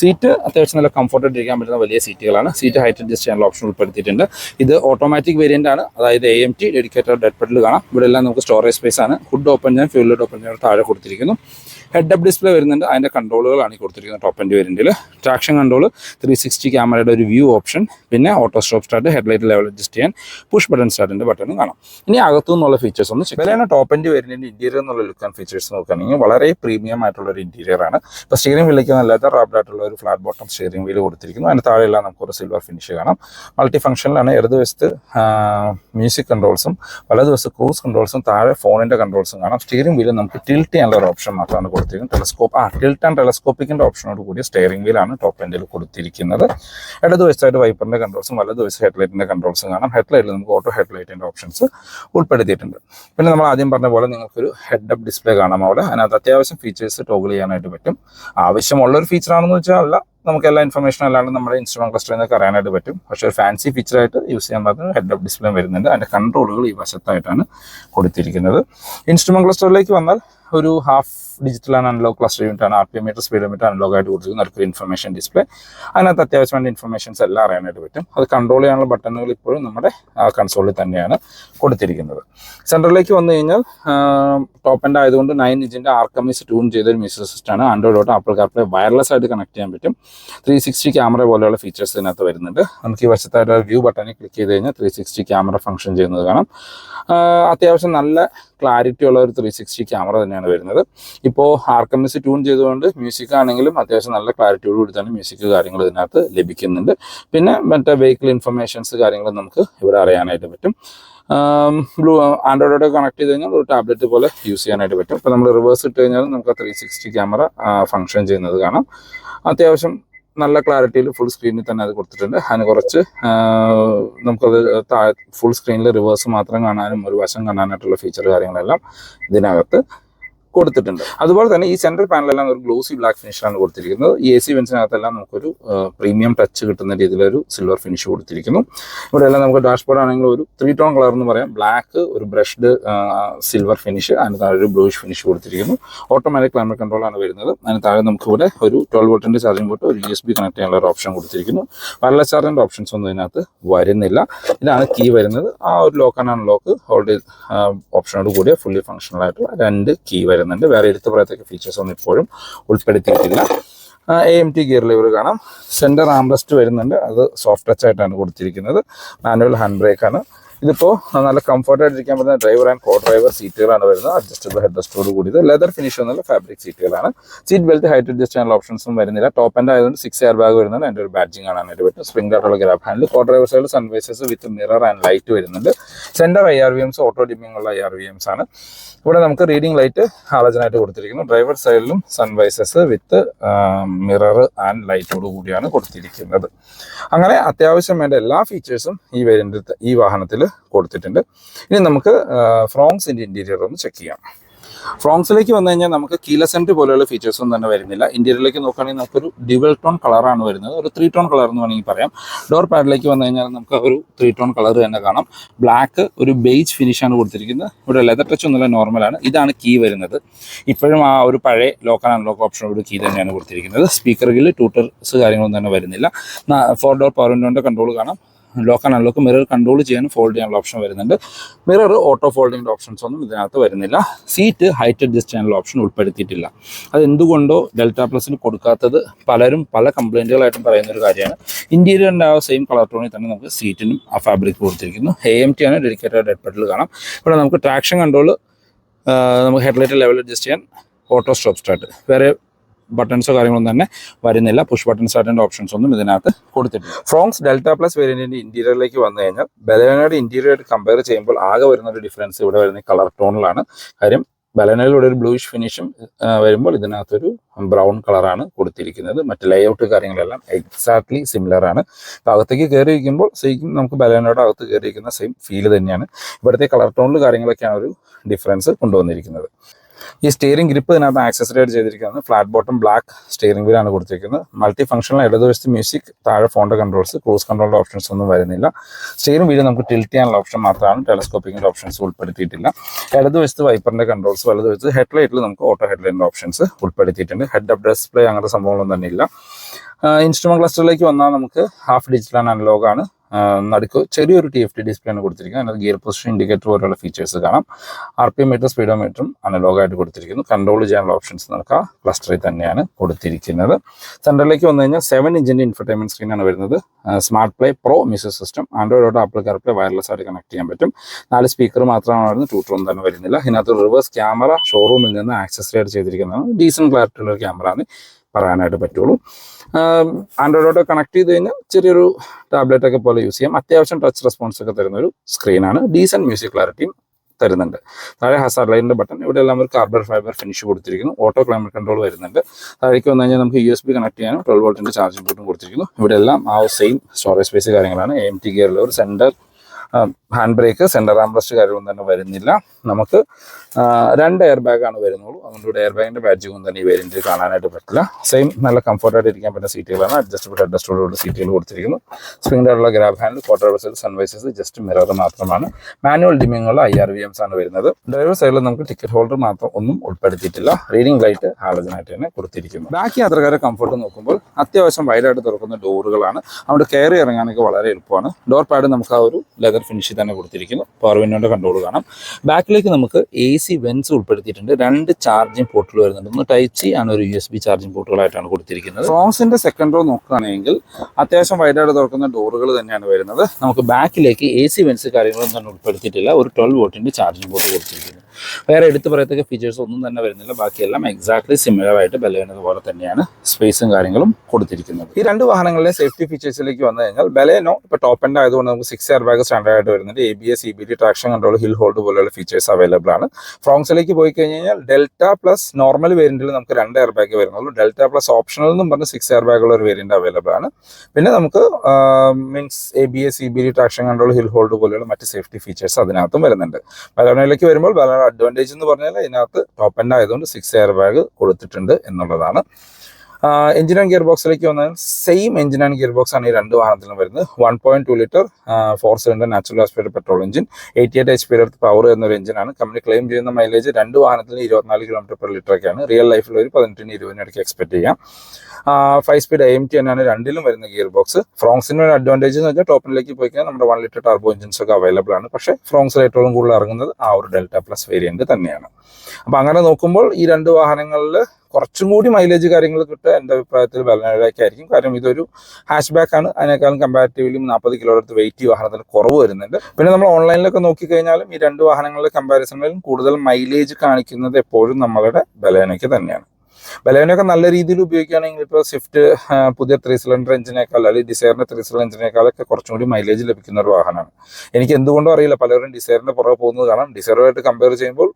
സീറ്റ് അത്യാവശ്യം നല്ല കംഫർട്ടായിട്ട് ഇരിക്കാൻ പറ്റുന്ന വലിയ സീറ്റുകളാണ്. സീറ്റ് ഹൈറ്റ് അഡ്ജസ്റ്റ് ചെയ്യാനുള്ള ഓപ്ഷൻ ഉൾപ്പെടുത്തിയിട്ടുണ്ട്. ഇത് ഓട്ടോമാറ്റിക് വേരിയന്റ് ആണ്. അതായത് A M T dedicated dead pedal കാണാം. ഇവിടെ എല്ലാം നമുക്ക് സ്റ്റോറേജ് സ്പേസ് ആണ്. ഹുഡ് ഓപ്പൺ ചെയ്യാൻ ഫ്യൂൽ ഓപ്പൺ ചെയ്യാൻ താഴെ കൊടുത്തിരിക്കുന്നു. ഹെഡ് അപ്പ് ഡിസ്പ്ലേ വരുന്നുണ്ട്. അതിന്റെ കൺട്രോളുകളാണ് ഈ കൊടുത്തിരിക്കുന്നത്. ടോപ്പ് ആൻഡ് വേരിയന്റിൽ ട്രാക്ഷൻ കൺട്രോൾ ത്രീ സിക്സ്റ്റി ക്യാമറയുടെ ഒരു വ്യൂ ഓപ്ഷൻ പിന്നെ auto stop start headlight level adjust ചെയ്യാൻ പുഷ് ബട്ടൺ സ്റ്റാർട്ടിന്റെ ബട്ടണും കാണാം. ഇനി അകത്തു നിന്നുള്ള ഫീച്ചേഴ്സ് ഒന്ന് ചെക്ക് വിലയാണ് ടോപ്പ് ആൻഡ് വേരിയന്റിന്റെ ഇന്റീരിയർ എന്നുള്ള ലുക്ക് ആൻഡ് ഫീച്ചേഴ്സ് നോക്കുകയാണെങ്കിൽ വളരെ പ്രീമിയം ആയിട്ടുള്ള ഒരു ഇന്റീരിയർ ആണ്. ഇപ്പോൾ സ്റ്റിയറിംഗ് വിളിക്കുന്നതല്ലാത്ത നല്ലാത്ത റാപ്ഡ് ആയിട്ടുള്ള ഒരു ഫ്ലാറ്റ് ബോട്ടം സ്റ്റിയറിംഗ് വീൽ കൊടുത്തിരിക്കുന്നു. അതിന് നമുക്ക് ഒരു സിൽവർ ഫിനിഷ് കാണാം. മൾട്ടി ഫംഗ്ഷനിലാണ് ഇടതുവശത്ത് മ്യൂസിക് കൺട്രോൾസും വലതുവശത്ത് ക്രൂസ് കൺട്രോൾസും താഴെ ഫോണിന്റെ കൺട്രോൾസും കാണാം. സ്റ്റിയറിംഗ് വീൽ നമുക്ക് ടിൽറ്റ് ചെയ്യാനുള്ള ഒരു ഓപ്ഷൻ മാത്രമാണ് കൊടുത്തിരിക്കുന്നത് ടെലസ്കോപ്പ് ആ ടിൽറ്റ് ആൻഡ് ടെലസ്കോപ്പിക്കിന്റെ ഓപ്ഷനോട് കൂടിയ സ്റ്റിയറിംഗ് വീലാണ് ടോപ്പ് എൻഡിൽ കൊടുത്തിരിക്കുന്നത്. ഇടതുവശത്തായിട്ട് വൈപ്പറിന്റെ കൺട്രോൾസും വലതുവശത്ത് ഹെഡ്ലൈറ്റിന്റെ കൺട്രോൾസും കാണാം. ഹെഡ്ലൈറ്റിൽ നമുക്ക് ഓട്ടോ ഹെഡ്ലൈറ്റിന്റെ ഓപ്ഷൻസ് ഉൾപ്പെടുത്തിയിട്ടുണ്ട്. പിന്നെ നമ്മൾ ആദ്യം പറഞ്ഞ പോലെ നിങ്ങൾക്കൊരു ഹെഡ് അപ്പ് ഡിസ്പ്ലേ കാണാം അവിടെ. അതിനകത്ത് അത്യാവശ്യം ഫീച്ചേഴ്സ് ടോഗിൾ ചെയ്യാനായിട്ട് പറ്റും. ആവശ്യമുള്ള ഒരു ഫീച്ചറാണെന്ന് വെച്ചാൽ അല്ല. നമുക്ക് എല്ലാ ഇൻഫർമേഷൻ അല്ലാണ്ട് നമ്മുടെ ഇൻസ്ട്രുമെന്റ് ക്ലസ്റ്ററിൽ നിന്നൊക്കെ അറിയാനായിട്ട് പറ്റും. പക്ഷെ ഒരു ഫാൻസി ഫീച്ചറായിട്ട് യൂസ് ചെയ്യാൻ പറ്റുന്ന ഹെഡ് അപ്പ് ഡിസ്പ്ലേ വരുന്നുണ്ട്. അതിന്റെ കൺട്രോളുകൾ ഈ വശത്തായിട്ടാണ് കൊടുത്തിരിക്കുന്നത്. ഇൻസ്ട്രുമെന്റ് ക്ലസ്റ്ററിലേക്ക് വന്നാൽ ഒരു half digital and analogue cluster unit ആണ് R P meter speed meter analogue ആയിട്ട് കൊടുത്തിരിക്കുന്നത്. നല്ലൊരു ഇൻഫർമേഷൻ ഡിസ്പ്ലേ അതിനകത്ത് അത്യാവശ്യം വേണ്ട ഇൻഫർമേഷൻസ് എല്ലാം അറിയാനായിട്ട് പറ്റും. അത് കൺട്രോൾ ചെയ്യാനുള്ള ബട്ടണുകൾ ഇപ്പോഴും നമ്മുടെ കൺസോളിൽ തന്നെയാണ് കൊടുത്തിരിക്കുന്നത്. സെൻട്രലിലേക്ക് വന്നു കഴിഞ്ഞാൽ ടോപ്പ് എൻഡ് ആയതുകൊണ്ട് നയൻ ഇഞ്ചിന്റെ ആർക്കമീസ് ട്യൂൺ ചെയ്ത ഒരു മ്യൂസിക് സിസ്റ്റമാണ് ആൻഡ്രോയിഡ് തൊട്ട് ആപ്പിൾ കാർപ്ലേ വയർലെസ് ആയിട്ട് കണക്ട് ചെയ്യാൻ പറ്റും. ത്രീ സിക്സ്റ്റി ക്യാമറ പോലെയുള്ള ഫീച്ചേഴ്സ് ഇതിനകത്ത് വരുന്നുണ്ട്. നമുക്ക് ഈ വശത്തായിട്ട് വ്യൂ ബട്ടണിൽ ക്ലിക്ക് ചെയ്ത് കഴിഞ്ഞാൽ ത്രീ സിക്സ്റ്റി ക്യാമറ ഫംഗ്ഷൻ ചെയ്യുന്നത് കാണാം. അത്യാവശ്യം നല്ല ക്ലാരിറ്റി ഉള്ള ഒരു ത്രീ സിക്സ്റ്റി ക്യാമറ തന്നെയാണ് വരുന്നത്. ഇപ്പോൾ ആർക്കമിസ് ട്യൂൺ ചെയ്തുകൊണ്ട് മ്യൂസിക് ആണെങ്കിലും അത്യാവശ്യം നല്ല ക്ലാരിറ്റിയോട് കൂടി തന്നെ മ്യൂസിക് കാര്യങ്ങൾ ഇതിനകത്ത് ലഭിക്കുന്നുണ്ട്. പിന്നെ മറ്റേ വെഹിക്കിൾ ഇൻഫർമേഷൻസ് കാര്യങ്ങൾ നമുക്ക് ഇവിടെ അറിയാനായിട്ട് പറ്റും. ബ്ലൂ ആൻഡ്രോയിഡോടെ കണക്ട് ചെയ്ത് കഴിഞ്ഞാൽ ഒരു ടാബ്ലറ്റ് പോലെ യൂസ് ചെയ്യാനായിട്ട് പറ്റും. അപ്പോൾ നമ്മൾ റിവേഴ്സ് ഇട്ട് കഴിഞ്ഞാൽ നമുക്ക് ത്രീ സിക്സ്റ്റി ക്യാമറ ഫംഗ്ഷൻ ചെയ്യുന്നത് കാണാം. അത്യാവശ്യം നല്ല ക്ലാരിറ്റിയിൽ ഫുൾ സ്ക്രീനിൽ തന്നെ അത് കൊടുത്തിട്ടുണ്ട്. അതിന് കുറച്ച് നമുക്കത് താഴെ ഫുൾ സ്ക്രീനിൽ റിവേഴ്സ് മാത്രം കാണാനും ഒരു വശം കാണാനായിട്ടുള്ള ഫീച്ചർ കാര്യങ്ങളെല്ലാം ഇതിനകത്ത് കൊടുത്തിട്ടുണ്ട്. അതുപോലെ തന്നെ ഈ സെൻട്രൽ പാനലെല്ലാം ഒരു ഗ്ലോസി ബ്ലാക്ക് ഫിനിഷാണ് കൊടുത്തിരിക്കുന്നത്. ഈ എ സി വെൻസിനകത്തെല്ലാം നമുക്കൊരു പ്രീമിയം ടച്ച് കിട്ടുന്ന രീതിയിലൊരു സിൽവർ ഫിനിഷ് കൊടുത്തിരിക്കുന്നു. ഇവിടെ എല്ലാം നമുക്ക് ഡാഷ്ബോർഡ് ആണെങ്കിൽ ഒരു ത്രീ ടോൺ കളർ എന്ന് പറയാം. ബ്ലാക്ക് ഒരു ബ്രഷ്ഡ് സിൽവർ ഫിനിഷ് അതിന് താഴെ ഒരു ബ്ലൂഷ് ഫിനിഷ് കൊടുത്തിരിക്കുന്നു. ഓട്ടോമാറ്റിക് ക്ലൈമറ്റ് കൺട്രോൾ ആണ് വരുന്നത്. അതിന് താഴെ നമുക്ക് ഇവിടെ ഒരു ട്വൽവ് വോട്ടിന്റെ ചാർജിംഗ് പോട്ട് ഒരു യു എസ് ബി കണക്ട് ചെയ്യാനുള്ള ഒരു ഓപ്ഷൻ കൊടുത്തിരിക്കുന്നു. വയർലെസ് ചാർജിന്റെ ഓപ്ഷൻസ് ഒന്നും ഇതിനകത്ത് വരുന്നില്ല. ഇതാണ് കീ വരുന്നത്. ആ ഒരു ലോക്ക് ആൻഡ് അൺലോക്ക് ഹോൾഡ് ഓപ്ഷനോട് കൂടിയ ഫുള്ളി ഫങ്ഷണൽ ആയിട്ടുള്ള രണ്ട് കീ വരുന്നുണ്ട്. വേറെ എടുത്തു പറയത്തക്ക ഫീച്ചേഴ്സ് ഒന്നും ഇപ്പോഴും ഉൾപ്പെടുത്തിയിട്ടില്ല. A M T gear lever കാണാം. സെന്റർ ആംബ്രസ്റ്റ് വരുന്നുണ്ട്. അത് സോഫ്റ്റ് ടച്ച് ആയിട്ടാണ് കൊടുത്തിരിക്കുന്നത്. മാനുവൽ ഹാൻഡ് ബ്രേക്കാണ് ഇതിപ്പോൾ നല്ല കംഫർട്ടായിട്ട് ഇരിക്കാൻ പറ്റുന്ന ഡ്രൈവർ ആൻഡ് കോ ഡ്രൈവർ സീറ്റുകളാണ് വരുന്നത് അഡ്ജസ്റ്റബിൾ ഹെഡ് റെസ്റ്റോട് കൂടിയത്. ലെതർ ഫിനിഷ് എന്നുള്ള ഫാബ്രിക് സീറ്റുകളാണ് സീറ്റ് ബെൽറ്റ് ഹൈറ്റ് അഡ്ജസ്റ്റ് ചെയ്യാനുള്ള ഓപ്ഷൻസും വരുന്നില്ല. ടോപ്പ് എൻഡ് ആയതുകൊണ്ട് സിക്സ് എയർ ബാഗ് വരുന്നുണ്ട്. എന്റെ ഒരു ബാഡ്ജിങ് കാണാനായിട്ട് പറ്റും. സ്പ്രിംഗ് ആയിട്ടുള്ള ഗ്രാബ് ഹാൻഡിൽ കോ ഡ്രൈവർ സൈഡിൽ sun visors with mirror and light വരുന്നുണ്ട്. Centre I R V Ms auto dimming ഉള്ള ഐ ആർ വി എംസ് ആണ്. ഇവിടെ നമുക്ക് റീഡിംഗ് ലൈറ്റ് ഹാലജനായിട്ട് കൊടുത്തിരിക്കുന്നു. ഡ്രൈവർ സൈഡിലും sun visors with mirror and ലൈറ്റോട് കൂടിയാണ് കൊടുത്തിരിക്കുന്നത്. അങ്ങനെ അത്യാവശ്യം വേണ്ട എല്ലാ ഫീച്ചേഴ്സും ഈ വേരിയന്റ് ഈ വാഹനത്തിൽ കൊടുത്തിട്ടുണ്ട്. ഇനി നമുക്ക് ഫ്രോങ്സിന്റെ ഇന്റീരിയർ ഒന്ന് ചെക്ക് ചെയ്യാം. ഫ്രോങ്സിലേക്ക് വന്നു കഴിഞ്ഞാൽ നമുക്ക് കീലസെന്റ് പോലെയുള്ള ഫീച്ചേഴ്സ് ഒന്നും തന്നെ വരുന്നില്ല. ഇന്റീരിയറിലേക്ക് നോക്കുകയാണെങ്കിൽ നമുക്കൊരു ഡിവൽ ടോൺ കളറാണ് വരുന്നത്. ഒരു ത്രീ ടോൺ കളർ എന്ന് വേണമെങ്കിൽ പറയാം. ഡോർ പാഡിലേക്ക് വന്നു കഴിഞ്ഞാൽ നമുക്ക് ഒരു ത്രീ ടോൺ കളർ തന്നെ കാണാം. ബ്ലാക്ക് ഒരു ബേജ് ഫിനിഷാണ് കൊടുത്തിരിക്കുന്നത്. ഇവിടെ ലെതർ ടച്ച് ഒന്നുമില്ല നോർമലാണ് ഇതാണ് കീ വരുന്നത്. ഇപ്പോഴും ആ ഒരു പഴയ ലോക്കൽ അൺലോക്ക് ഒരു കീ തന്നെയാണ് കൊടുത്തിരിക്കുന്നത്. സ്പീക്കറിൽ ടൂട്ടേഴ്സ് കാര്യങ്ങളൊന്നും തന്നെ വരുന്നില്ല. ഫോർ ഡോർ പവർ വിൻഡോന്റെ കൺട്രോൾ കാണാം. Lock and unlock mirror control ചെയ്യാനും ഫോൾഡ് ചെയ്യാനുള്ള ഓപ്ഷൻ വരുന്നുണ്ട്. മിറർ ഓട്ടോ ഫോൾഡിങ്ങിന്റെ ഓപ്ഷൻസ് ഒന്നും ഇതിനകത്ത് വരുന്നില്ല. സീറ്റ് ഹൈറ്റ് അഡ്ജസ്റ്റ് ചെയ്യാനുള്ള ഓപ്ഷൻ ഉൾപ്പെടുത്തിയിട്ടില്ല. അത് എന്തുകൊണ്ടോ ഡെൽറ്റ പ്ലസിന് കൊടുക്കാത്തത് പലരും പല കംപ്ലൈന്റുകളായിട്ടും പറയുന്ന ഒരു കാര്യമാണ്. ഇന്റീരിയറിന്റെ ആ സെയിം കളർ ടോണിൽ തന്നെ നമുക്ക് സീറ്റിനും ആ ഫാബ്രിക് കൊടുത്തിരിക്കുന്നു. എ എം ടി ആണ് ഡെഡിക്കേറ്റഡ് പെഡൽ കാണാം. ഇവിടെ നമുക്ക് ട്രാക്ഷൻ കൺട്രോൾ നമുക്ക് ഹെഡ്ലൈറ്റ് ലെവൽ അഡ്ജസ്റ്റ് ചെയ്യാൻ ഓട്ടോ സ്റ്റോപ്പ് സ്റ്റാർട്ട് വേറെ ബട്ടൺസോ കാര്യങ്ങളൊന്നും തന്നെ വരുന്നില്ല. പുഷ് ബട്ടൺസ് സ്റ്റാർട്ടിന്റെ ഓപ്ഷൻസ് ഒന്നും ഇതിനകത്ത് കൊടുത്തിട്ടില്ല. ഫ്രോങ്സ് ഡെൽറ്റ പ്ലസ് വേരിയന്റിന്റെ ഇന്റീരിയറിലേക്ക് വന്നു കഴിഞ്ഞാൽ ബലേനയുടെ ഇന്റീരിയർ കമ്പയർ ചെയ്യുമ്പോൾ ആകെ വരുന്ന ഒരു ഡിഫറൻസ് ഇവിടെ വരുന്ന കളർ ടോണിലാണ് കാര്യം ബലനയിലൂടെ ഒരു ബ്ലൂയിഷ് ഫിനിഷും വരുമ്പോൾ ഇതിനകത്തൊരു ബ്രൗൺ കളറാണ് കൊടുത്തിരിക്കുന്നത്. മറ്റ് ലേഔട്ട് കാര്യങ്ങളെല്ലാം എക്സാക്ട്ലി സിമിലർ ആണ്. അപ്പോൾ അകത്തേക്ക് കയറി ഇരിക്കുമ്പോൾ ശരിക്കും നമുക്ക് ബലനയുടെ അകത്ത് കയറിയിരിക്കുന്ന സെയിം ഫീൽ തന്നെയാണ്. ഇവിടുത്തെ കളർ ടോണിൽ കാര്യങ്ങളൊക്കെയാണ് ഒരു ഡിഫറൻസ് കൊണ്ടുവന്നിരിക്കുന്നത്. ഈ സ്റ്റിയറിംഗ് ഗ്രിപ്പ് ഇതിനകത്ത് ആക്സസറി ആയിട്ട് ചെയ്തിരിക്കുന്നത് ഫ്ലാറ്റ് ബോട്ടം ബ്ലാക്ക് സ്റ്റിയറിംഗ് വീലാണ് കൊടുത്തിരിക്കുന്നത്. മൾട്ടി ഫംഗ്ഷണൽ ഇടതുവശത്ത് മ്യൂസിക് താഴെ ഫോണിന്റെ കൺട്രോൾസ് ക്രൂസ് കൺട്രോളിന്റെ ഓപ്ഷൻസ് ഒന്നും വരുന്നില്ല. സ്റ്റിയറിംഗ് വീൽ നമുക്ക് ടിൽറ്റ് ചെയ്യാനുള്ള ഓപ്ഷൻ മാത്രമാണ്. ടെലസ്കോപ്പിക്കിന്റെ ഓപ്ഷൻസ് ഉൾപ്പെടുത്തിയിട്ടില്ല. ഇടതുവശത്ത് വൈപ്പറിന്റെ കൺട്രോൾസ് വലതുവശത്ത് ഹെഡ് ഹെഡ്ലൈറ്റിൽ നമുക്ക് ഓട്ടോ ഹെഡ് ഹെഡ്ലൈറ്റിന്റെ ഓപ്ഷൻസ് ഉൾപ്പെടുത്തിയിട്ടുണ്ട്. ഹെഡ് അപ്പ് ഡിസ്പ്ലേ അങ്ങനത്തെ സംഭവങ്ങളൊന്നും തന്നെ ഇല്ല. ഇൻസ്ട്രുമെന്റ് ക്ലസ്റ്ററിലേക്ക് വന്നാൽ നമുക്ക് ഹാഫ് ഡിജിറ്റൽ ആൻഡ് അനലോഗാണ് നടുക്ക് ചെറിയൊരു ടി എഫ് ടി ഡിസ്പ്ലേ ആണ് കൊടുത്തിരിക്കുന്നത്. അതിനകത്ത് ഗിയർ പൊസിഷൻ ഇൻഡിക്കേറ്റർ പോലെയുള്ള ഫീച്ചേഴ്സ് കാണാം. ആർ പി എം മീറ്റർ സ്പീഡോമീറ്ററും അനലോഗായിട്ട് കൊടുത്തിരിക്കുന്നു. കൺട്രോൾ ചെയ്യാനുള്ള ഓപ്ഷൻസ് നമുക്ക് ആ ക്ലസ്റ്ററിൽ തന്നെയാണ് കൊടുത്തിരിക്കുന്നത്. സെന്ററിലേക്ക് വന്നു കഴിഞ്ഞാൽ സെവൻ ഇഞ്ചിന്റെ ഇൻഫർടൈൻമെന്റ് സ്ക്രീനാണ് വരുന്നത്. Smart play pro music system ആൻഡ്രോയിഡോട്ട് Apple CarPlay wireless ആയിട്ട് കണക്ട് ചെയ്യാൻ പറ്റും. നാല് സ്പീക്കർ മാത്രമാണ് വരുന്നത്. ടൂ ഒന്നും തന്നെ വരുന്നില്ല. ഇതിനകത്ത് റിവേഴ്സ് ക്യാമറ ഷോറൂമിൽ നിന്ന് ആക്സസറി ആയിട്ട് ചെയ്തിരിക്കുന്നതാണ്. ഡീസന്റ് ക്ലാരിറ്റി ഉള്ള ക്യാമറ ആണ്. പറയാനായിട്ട് പറ്റുള്ളൂ. ആൻഡ്രോയിഡോട്ട് കണക്ട് ചെയ്ത് കഴിഞ്ഞാൽ ചെറിയൊരു ടാബ്ലറ്റ് ഒക്കെ പോലെ യൂസ് ചെയ്യാം. അത്യാവശ്യം ടച്ച് റെസ്പോൺസ് ഒക്കെ തരുന്ന ഒരു സ്ക്രീനാണ് ഡീസന്റ് മ്യൂസിക് ക്ലാരിറ്റിയും തരുന്നുണ്ട്. താഴെ ഹസാർ ലൈനിന്റെ ബട്ടൺ ഇവിടെ എല്ലാം ഒരു കാർബൺ ഫൈബർ ഫിനിഷ് കൊടുത്തിരിക്കുന്നു. ഓട്ടോ ക്ലൈമറ്റ് കൺട്രോൾ വരുന്നുണ്ട്. താഴേക്ക് വന്നു കഴിഞ്ഞാൽ നമുക്ക് യു എസ് ബി കണക്ട് ചെയ്യാനും ട്വൽവ് വോൾട്ടിന്റെ ചാർജിംഗ് പോർട്ടും കൊടുത്തിരിക്കുന്നു. ഇവിടെ എല്ലാം ആ സെയിം സ്റ്റോറേജ് സ്പേസ് കാര്യങ്ങളാണ്. എം ടി ഗിയറിൽ ഒരു centre hand brake centre armrest കാര്യമൊന്നും തന്നെ വരുന്നില്ല. നമുക്ക് രണ്ട് എയർ ബാഗാണ് വരുന്നുള്ളൂ. അതുകൊണ്ട് ഇവിടെ എയർ ബാഗിന്റെ ബാഡ്ജിങ്ങും തന്നെ ഈ വേരിയന്റിൽ കാണാനായിട്ട് പറ്റില്ല. സെയിം നല്ല കംഫർട്ടായിട്ട് ഇരിക്കാൻ പറ്റുന്ന സീറ്റുകളാണ് അഡ്ജസ്റ്റബിൾ ഹെഡ് റെസ്റ്റോടുള്ള സീറ്റുകൾ കൊടുത്തിരിക്കുന്നു. സ്പ്രിംഗിലുള്ള ഗ്രാബ് ഹാൻഡിൽ ക്വാർട്ടർ ബസ്സിൽ സൺവൈസസ് ജസ്റ്റ് മിറർ മാത്രമാണ്. മാനുവൽ ഡിമിങ്ങുള്ള ഐ ആർ വി എംസ് ആണ് വരുന്നത്. ഡ്രൈവർ സൈഡിൽ നമുക്ക് ടിക്കറ്റ് ഹോൾഡർ മാത്രം ഒന്നും ഉൾപ്പെടുത്തിയിട്ടില്ല. റീഡിംഗ് ലൈറ്റ് ഹാലജനായിട്ട് തന്നെ കൊടുത്തിരിക്കുന്നു. ബാക്കി യാത്രക്കാരെ കംഫർട്ട് നോക്കുമ്പോൾ അത്യാവശ്യം വൈഡായിട്ട് തുറക്കുന്ന ഡോറുകളാണ് അവിടെ കയറി ഇറങ്ങാനൊക്കെ വളരെ എളുപ്പമാണ്. ഡോർ പാഡ് നമുക്ക് ആ ഒരു ലെതർ ഫിനിഷിൽ തന്നെ കൊടുത്തിരിക്കുന്നു. പവർ വിൻഡോയുടെ കൺട്രോൾ കാണാം. ബാക്കിലേക്ക് നമുക്ക് എ സി വെൻസ് ഉൾപ്പെടുത്തിയിട്ടുണ്ട്. രണ്ട് ചാർജിങ് പോർട്ടുകൾ വരുന്നുണ്ട്. ഒന്ന് ടൈപ്പ് സി ആണ് ഒരു യു എസ് ബി ചാർജിങ് പോർട്ടുകളായിട്ടാണ് കൊടുത്തിരിക്കുന്നത്. ഫ്രോൺസിന്റെ സെക്കൻഡ് റോ നോക്കുകയാണെങ്കിൽ അത്യാവശ്യം വൈഡായിട്ട് തുറക്കുന്ന ഡോറുകൾ തന്നെയാണ് വരുന്നത്. നമുക്ക് ബാക്കിലേക്ക് എ സി വെൻസ് കാര്യങ്ങളൊന്നും തന്നെ ഉൾപ്പെടുത്തിയിട്ടില്ല. ഒരു ട്വൽവ് വോട്ടിന്റെ ചാർജിങ് പോർട്ട് കൊടുത്തിരിക്കുന്നു. വേറെ എടുത്തു പറയത്തക്ക ഫീച്ചേഴ്സ് ഒന്നും തന്നെ വരുന്നില്ല. ബാക്കിയെല്ലാം എക്സാക്ട്ലി സിമിലറായിട്ട് ബലേനത് പോലെ തന്നെയാണ് സ്പേസും കാര്യങ്ങളും കൊടുത്തിരിക്കുന്നത്. ഈ രണ്ട് വാഹനങ്ങളിലെ സേഫ്റ്റി ഫീച്ചേഴ്സിലേക്ക് വന്നു കഴിഞ്ഞാൽ ബലേനോ ഇപ്പോൾ ടോപ്പ് എൻഡ് ആയതുകൊണ്ട് നമുക്ക് സിക്സ് എയർ ബാഗ് സ്റ്റാൻഡേർഡ് ആയിട്ട് വരുന്നുണ്ട്. A B S E B D traction control hill hold പോലെയുള്ള ഫീച്ചേഴ്സ് അവൈലബിൾ ആണ്. ഫ്രോങ്സിലേക്ക് പോയി കഴിഞ്ഞ് കഴിഞ്ഞാൽ ഡെൽറ്റ പ്ലസ് നോർമൽ വേരിയന്റിൽ നമുക്ക് രണ്ട് എയർ ബാഗ് വരുന്നുള്ളൂ. ഡെൽറ്റ പ്ലസ് ഓപ്ഷണൽ എന്നും പറഞ്ഞ് സിക്സ് എയർ ഉള്ള ഒരു വേരിയന്റ് അവൈലബിൾ ആണ്. പിന്നെ നമുക്ക് means A B S E B D traction control hill hold പോലെയുള്ള മറ്റ് സേഫ്റ്റി ഫീച്ചേഴ്സ് അതിനകത്തും വരുന്നുണ്ട്. ബലോണയിലേക്ക് വരുമ്പോൾ ബലോണ അഡ്വാന്റേജ് എന്ന് പറഞ്ഞാൽ ഇതിനകത്ത് ടോപ്പ് എൻഡ് ആയതുകൊണ്ട് സിക്സ് എയർ ബാഗ് കൊടുത്തിട്ടുണ്ട് എന്നുള്ളതാണ്. എഞ്ചിൻ ആൻഡ് ഗിയർ ബോക്സിലേക്ക് വന്നാൽ same engine and gear box ആണ് ഈ രണ്ട് വാഹനത്തിലും വരുന്നത്. One point two litre four cylinder natural aspect petrol engine eighty eight H P എടുത്ത് പവർ എന്നൊരു എഞ്ചിനാണ് കമ്പനി ക്ലെയിം ചെയ്യുന്ന മൈലേജ് രണ്ട് വാഹനത്തിലും ഇരുപത്തിനാല് കിലോമീറ്റർ പെർ ലിറ്റർ ഒക്കെയാണ്. റിയൽ ലൈഫിൽ ഒരു പതിനെട്ടിന് ഇരുപതിന് ഇടയ്ക്ക് എക്സ്പെക്ട് ചെയ്യാം. ഫൈവ് സ്പീഡ് എം ടി തന്നെയാണ് രണ്ടിലും വരുന്ന ഗിയർ ബോക്സ് ഫ്രോങ്സിന് ഒരു അഡ്വാന്റേജ് എന്ന് വെച്ചാൽ ടോപ്പിലേക്ക് പോയി കഴിഞ്ഞാൽ നമ്മുടെ വൺ ലിറ്റർ ടർബോ എഞ്ചിൻസ് ഒക്കെ അവൈലബിൾ ആണ്. പക്ഷേ ഫ്രോങ്സിൽ ഏറ്റവും കൂടുതൽ ഇറങ്ങുന്നത് ആ ഒരു ഡെൽറ്റ പ്ലസ് വേരിയന്റ് തന്നെയാണ്. അപ്പോൾ അങ്ങനെ നോക്കുമ്പോൾ ഈ രണ്ട് വാഹനങ്ങളിൽ കുറച്ചും കൂടി മൈലേജ് കാര്യങ്ങൾ കിട്ടുക എന്റെ അഭിപ്രായത്തിൽ ബലനയിലേക്ക് ആയിരിക്കും കാരണം ഇതൊരു ഹാഷ് ബാക്ക് ആണ്. അതിനേക്കാളും കമ്പാരിറ്റീവ്ലി നാൽപ്പത് കിലോ അടുത്ത് വെയിറ്റ് വാഹനത്തിന് കുറവ് വരുന്നുണ്ട്. പിന്നെ നമ്മൾ ഓൺലൈനിലൊക്കെ നോക്കിക്കഴിഞ്ഞാലും ഈ രണ്ട് വാഹനങ്ങളുടെ കമ്പാരിസണിലും കൂടുതൽ മൈലേജ് കാണിക്കുന്നത് എപ്പോഴും നമ്മളുടെ ബലേനയ്ക്ക് തന്നെയാണ്. ബലേനൊക്കെ നല്ല രീതിയിൽ ഉപയോഗിക്കുകയാണെങ്കിൽ ഇപ്പോൾ സ്വിഫ്റ്റ് പുതിയ ത്രീ സിലിണ്ടർ എഞ്ചിനേക്കാൾ അല്ലെങ്കിൽ ഡിസൈറിന്റെ ത്രീ സിലിണ്ടർ എഞ്ചിനേക്കാളൊക്കെ കുറച്ചും കൂടി മൈലേജ് ലഭിക്കുന്ന ഒരു വാഹനമാണ്. എനിക്ക് എന്തുകൊണ്ടും അറിയില്ല. പലരും ഡിസൈറിന്റെ പുറകെ പോകുന്നത് കാണാം. ഡിസൈറുമായിട്ട് കമ്പയർ ചെയ്യുമ്പോൾ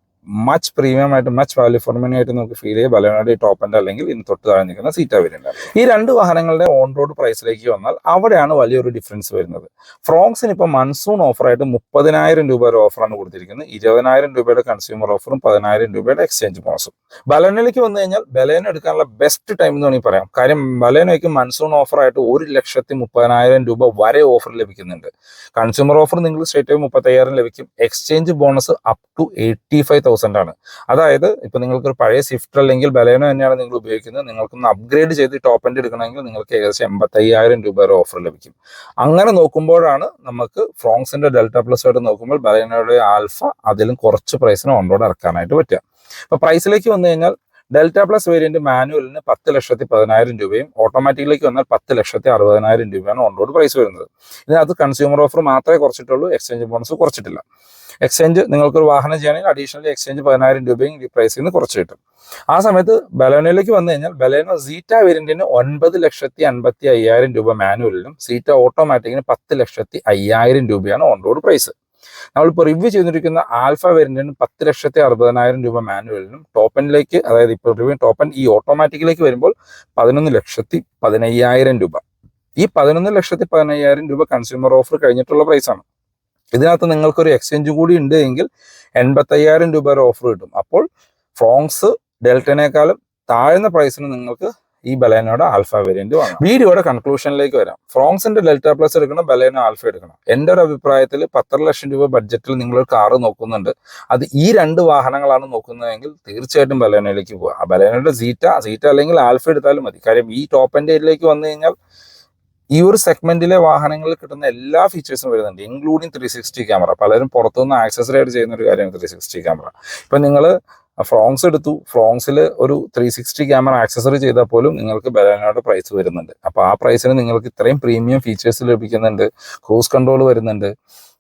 മച്ച് പ്രീമിയം ആയിട്ട് മച്ച് വാല്യൂ ഫോർ മണി ആയിട്ട് നമുക്ക് ഫീൽ ചെയ്യും. ബലോണയുടെ ടോപ്പ് എന്റെ അല്ലെങ്കിൽ ഇന്ന് തൊട്ട് താഴെ നിൽക്കുന്ന സീറ്റ വേരിയന്റ് ഈ രണ്ട് വാഹനങ്ങളുടെ ഓൺ റോഡ് പ്രൈസിലേക്ക് വന്നാൽ അവിടെയാണ് വലിയൊരു ഡിഫറൻസ് വരുന്നത്. ഫ്രോങ്സിന് ഇപ്പോൾ മൺസൂൺ ഓഫറായിട്ട് മുപ്പതിനായിരം രൂപ ഓഫറാണ് കൊടുത്തിരിക്കുന്നത്. ഇരുപതിനായിരം രൂപയുടെ കൺസ്യൂമർ ഓഫറും പതിനായിരം രൂപയുടെ എക്സ്ചേഞ്ച് ബോണസും ബലനിലേക്ക് വന്നു കഴിഞ്ഞാൽ ബലേന എടുക്കാനുള്ള ബെസ്റ്റ് ടൈം എന്ന് വേണമെങ്കിൽ പറയാം. കാര്യം ബലേനയ്ക്ക് മൺസൂൺ ഓഫറായിട്ട് ഒരു ലക്ഷത്തി മുപ്പതിനായിരം രൂപ വരെ ഓഫർ ലഭിക്കുന്നുണ്ട്. കൺസ്യൂമർ ഓഫർ നിങ്ങൾ സ്റ്റേറ്റ് മുപ്പത്തയ്യായിരം ലഭിക്കും. Exchange bonus up to eighty five thousand ആണ്. അതായത് ഇപ്പൊ നിങ്ങൾക്ക് ഒരു പഴയ സ്വിഫ്റ്റ് അല്ലെങ്കിൽ ബലേനോ തന്നെയാണ് നിങ്ങൾ ഉപയോഗിക്കുന്നത്. നിങ്ങൾക്കൊന്ന് അപ്ഗ്രേഡ് ചെയ്ത് ടോപ്പ് എൻഡ് എടുക്കണമെങ്കിൽ നിങ്ങൾക്ക് ഏകദേശം എൺപത്തയ്യായിരം രൂപ വരെ ഓഫർ ലഭിക്കും. അങ്ങനെ നോക്കുമ്പോഴാണ് നമുക്ക് ഫ്രോങ്സിന്റെ ഡെൽറ്റ പ്ലസ് ആയിട്ട് നോക്കുമ്പോൾ ബലേനോയുടെ ആൽഫ അതിലും കുറച്ച് പ്രൈസിന് ഓൺറോഡ് ഇറക്കാനായിട്ട് പറ്റുക. അപ്പോൾ പ്രൈസിലേക്ക് വന്നു കഴിഞ്ഞാൽ ഡെൽറ്റ പ്ലസ് വേരിയന്റ് മാനുവലിന് പത്ത് ലക്ഷത്തി പതിനായിരം രൂപയും ഓട്ടോമാറ്റിക്കിലേക്ക് വന്നാൽ പത്ത് ലക്ഷത്തി അറുപതിനായിരം രൂപയാണ് ഓൺ റോഡ് പ്രൈസ് വരുന്നത്. ഇതിനകത്ത് കൺസ്യൂമർ ഓഫർ മാത്രമേ കുറച്ചിട്ടുള്ളൂ എക്സ്ചേഞ്ച് ബോണസ് കുറച്ചിട്ടില്ല. എക്സ്ചേഞ്ച് നിങ്ങൾക്കൊരു വാഹനം ചെയ്യണമെങ്കിൽ അഡീഷണൽ എക്സ്ചേഞ്ച് പതിനായിരം രൂപയും ഈ പ്രൈസിൽ നിന്ന് കുറച്ച് കിട്ടും. ആ സമയത്ത് ബലോനയിലേക്ക് വന്നു കഴിഞ്ഞാൽ ബലേനോ സീറ്റ വേരിയന്റിന് ഒൻപത് ലക്ഷത്തി അൻപത്തി അയ്യായിരം രൂപ മാനുവലിനും സീറ്റ ഓട്ടോമാറ്റിക്കിന് പത്ത് ലക്ഷത്തി അയ്യായിരം രൂപയാണ് ഓൺ റോഡ് പ്രൈസ് നമ്മളിപ്പോൾ റിവ്യൂ ചെയ്തിരിക്കുന്ന ആൽഫ വേരിയന്റിന് പത്ത് ലക്ഷത്തി അറുപതിനായിരം രൂപ മാനുവലിനും ടോപ്പനിലേക്ക് അതായത് ഇപ്പോൾ റിവ്യൂ ടോപ്പൻ ഈ ഓട്ടോമാറ്റിക്കിലേക്ക് വരുമ്പോൾ പതിനൊന്ന് ലക്ഷത്തി പതിനയ്യായിരം രൂപ. ഈ പതിനൊന്ന് ലക്ഷത്തി പതിനയ്യായിരം രൂപ കൺസ്യൂമർ ഓഫർ കഴിഞ്ഞിട്ടുള്ള പ്രൈസാണ് ഇതിനകത്ത് നിങ്ങൾക്കൊരു എക്സ്ചേഞ്ച് കൂടി ഉണ്ട് എങ്കിൽ എൺപത്തയ്യായിരം രൂപ വരെ ഓഫർ കിട്ടും. അപ്പോൾ ഫ്രോങ്സ് ഡെൽറ്റനേക്കാളും താഴ്ന്ന പ്രൈസിന് നിങ്ങൾക്ക് ഈ ബലേനോടെ ആൽഫ വേരിയന്റ് വാങ്ങാം വീഡിയോയുടെ കൺക്ലൂഷനിലേക്ക് വരാം. ഫ്രോങ്സിന്റെ ഡെൽറ്റ പ്ലസ് എടുക്കണം ബലേനോ ആൽഫ എടുക്കണം. എന്റെ ഒരു അഭിപ്രായത്തിൽ പത്തര ലക്ഷം രൂപ ബഡ്ജറ്റിൽ നിങ്ങൾ കാറ് നോക്കുന്നുണ്ട്. അത് ഈ രണ്ട് വാഹനങ്ങളാണ് നോക്കുന്നതെങ്കിൽ തീർച്ചയായിട്ടും ബലേനോയിലേക്ക് പോകുക ആ ബലേനോയുടെ സീറ്റ സീറ്റ അല്ലെങ്കിൽ ആൽഫ എടുത്താലും മതി. കാര്യം ഈ ടോപ്പ് എന്റെ ഏരിയയിലേക്ക് വന്നു കഴിഞ്ഞാൽ ഈ ഒരു സെഗ്മെന്റിലെ വാഹനങ്ങളിൽ കിട്ടുന്ന എല്ലാ ഫീച്ചേഴ്സും വരുന്നുണ്ട് ഇൻക്ലൂഡിങ് ത്രീ സിക്സ്റ്റി ക്യാമറ പലരും പുറത്തുനിന്ന് ആക്സസറി ആയിട്ട് ചെയ്യുന്ന ഒരു കാര്യമാണ് ത്രീ സിക്സ്റ്റി ക്യാമറ ഇപ്പൊ നിങ്ങൾ ഫ്രോങ്സ് എടുത്തു. ഫ്രോങ്സിൽ ഒരു ത്രീ സിക്സ്റ്റി ക്യാമറ ആക്സസറി ചെയ്താൽ പോലും നിങ്ങൾക്ക് ബലാനോയുടെ പ്രൈസ് വരുന്നുണ്ട്. അപ്പോൾ ആ പ്രൈസിന് നിങ്ങൾക്ക് ഇത്രയും പ്രീമിയം ഫീച്ചേഴ്സ് ലഭിക്കുന്നുണ്ട്. ക്രൂസ് കൺട്രോൾ വരുന്നുണ്ട്.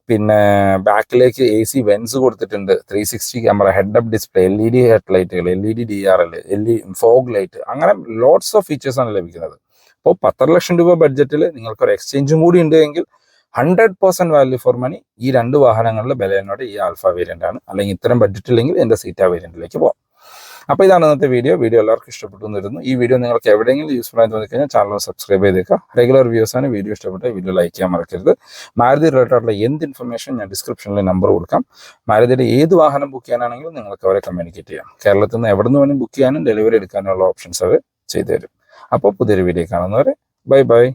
പിന്നെ ബാക്കിലേക്ക് എ സി വെൻസ് കൊടുത്തിട്ടുണ്ട്. Three sixty camera head up display L E D head ലൈറ്റുകൾ L E D D R L L E fog light അങ്ങനെ ലോട്ട്സ് ഓഫ് ഫീച്ചേഴ്സ് ആണ് ലഭിക്കുന്നത്. അപ്പോൾ പത്തര ലക്ഷം രൂപ ബഡ്ജറ്റിൽ നിങ്ങൾക്ക് ഒരു എക്സ്ചേഞ്ചും കൂടി ഉണ്ട് എങ്കിൽ hundred percent value for money ഈ രണ്ട് വാഹനങ്ങളുടെ ബലേനോടെ ഈ ആൽഫ വേരിയന്റ് ആണ്. അല്ലെങ്കിൽ ഇത്തരം ബഡ്ജറ്റ് ഇല്ലെങ്കിൽ എന്റെ സീറ്റ വേരിയന്റിലേക്ക് പോകാം അപ്പോൾ ഇതാണ് ഇന്നത്തെ വീഡിയോ വീഡിയോ എല്ലാവർക്കും ഇഷ്ടപ്പെട്ടു എന്നിരുന്നു ഈ വീഡിയോ നിങ്ങൾക്ക് എവിടെയെങ്കിലും യൂസ്ഫുൾ ആയി തോന്നിക്കഴിഞ്ഞാൽ ചാനൽ സബ്സ്ക്രൈബ് ചെയ്തേക്കുക. റെഗുലർ വ്യൂസ് ആണ്. വീഡിയോ ഇഷ്ടപ്പെട്ട വീഡിയോ ലൈക്ക് ചെയ്യാൻ മറക്കരുത്. മാരുതി റിലേറ്റഡ് ആയിട്ടുള്ള എന്ത് ഇൻഫർമേഷൻ ഞാൻ ഡിസ്ക്രിപ്ഷനിൽ നമ്പർ കൊടുക്കാം. മാരുതിയുടെ ഏത് വാഹനം ബുക്ക് ചെയ്യാനാണെങ്കിലും നിങ്ങൾക്ക് അവരെ കമ്മ്യൂണിക്കേറ്റ് ചെയ്യാം. കേരളത്തിൽ നിന്ന് എവിടെ നിന്ന് ബുക്ക് ചെയ്യാനും ഡെലിവറി എടുക്കാനുള്ള ഓപ്ഷൻസ് അവർ ചെയ്തു തരും അപ്പോൾ പുതിയൊരു വീഡിയോ കാണുന്നവരെ ബൈ ബൈ